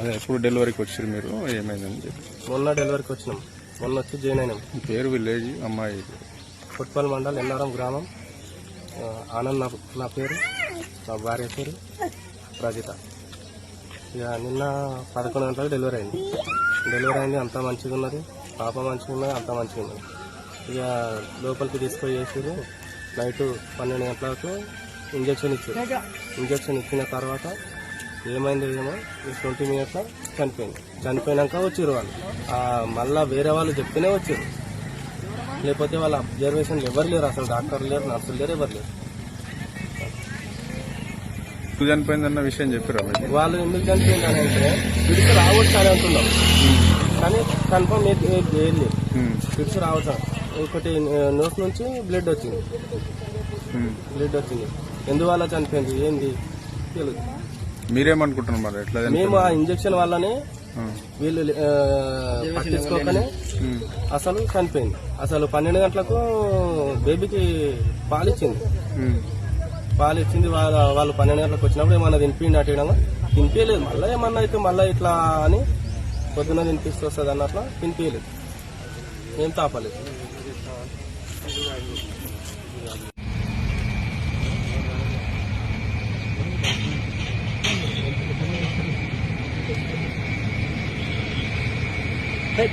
అదే ఎప్పుడు డెలివరీకి వచ్చారు మీరు? ఏమైందని చెప్పి. మొన్న డెలివరీకి వచ్చినాం. మొన్న వచ్చి జాయిన్ అయినాం. పేరు విలేజ్ అమ్మాయి. ఫుట్బాల్ మండల్ ఎన్నారం గ్రామం. ఆనంద్ నా నా పేరు నా భార్య పేరు రజిత ఇక నిన్న పదకొండు గంటలకు డెలివరీ అయింది. డెలివరీ అయింది అంతా మంచిగా ఉన్నది. పాప మంచిగా ఉన్నది అంతా మంచిగా ఉన్నది. ఇక లోపలికి తీసుకొని చేసారు నైట్ పన్నెండు గంటలకు ఇంజక్షన్ ఇచ్చారు ఇంజక్షన్ ఇచ్చిన తర్వాత ఏమైంది ఏమో ట్వంటీ మినిట్స్లో చనిపోయింది. చనిపోయినాక వచ్చారు వాళ్ళు. మళ్ళీ వేరే వాళ్ళు చెప్తేనే వచ్చారు లేకపోతే వాళ్ళ అబ్జర్వేషన్ ఎవరు లేరు? అసలు డాక్టర్ లేరు నర్సులు లేరు ఎవరు లేరు? చనిపోయిందన్న విషయం చెప్పారా వాళ్ళు ఎందుకు చనిపోయింది అని అంటే పిడిచి రావచ్చు అని అంటున్నాం కానీ కన్ఫర్మ్ ఏది లేదు. పిడిచి రావచ్చు. ఒకటి నోట్ నుంచి బ్లడ్ వచ్చింది. బ్లడ్ వచ్చింది. ఎందువల్ల చనిపోయింది? ఏంది? తెలియదు మీరేమనుకుంటున్నారు మరి? ఎట్లా? మేము ఆ ఇంజక్షన్ వల్లనే వీళ్ళు పట్టించుకోకనే అసలు చనిపోయింది. అసలు పన్నెండు గంటలకు బేబీకి పాలిచ్చింది పాలిచ్చింది వాళ్ళ వాళ్ళు పన్నెండు గంటలకు వచ్చినప్పుడు ఏమన్నా తినిపిండి అట్టడం తినిపించలేదు మళ్ళీ ఏమన్నా అయితే మళ్ళీ ఇట్లా అని పొద్దున్న తినిపిస్తూ వస్తుంది అన్నట్లు తినిపించలేదు ఏం తాపలేదు. Hey.